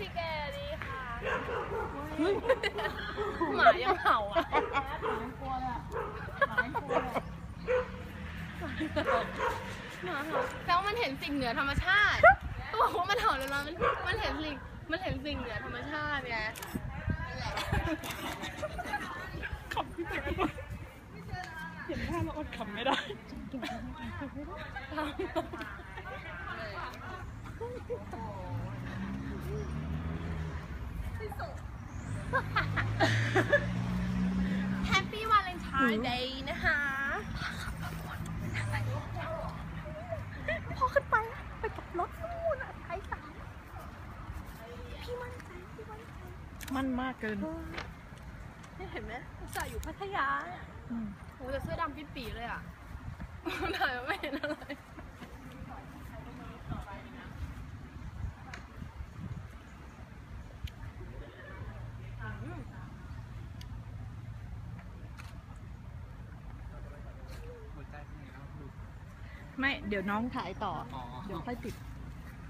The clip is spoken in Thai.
พี่แกดีค่ะหมายังเห่าอะหมากลัวเห่าแล้วมันเห็นสิ่งเหนือธรรมชาติก็บอกว่ามันเห่าแล้วมันมันเห็นสิ่งมันเห็นสิ่งเหนือธรรมชาติไงนั่ขำพี่แกเห็นหน้าเราอดขำไม่ได้ แฮปปี้วาเลนไทน์เดย์นะคะพอขึ้นไปอะไปกับรถนู่นอะไทยสามพี่มั่นใจพี่มั่นใจมันมากเกินนี่เห็นไหมอุตส่าห์อยู่พัทยาเนี่ยอืมโหแต่เสื้อดำปิดปีเลยอะถ่ายมาไม่เห็นอะไร ไม่เดี๋ยวน้องถ่ายต่อ เดี๋ยวค่อยติด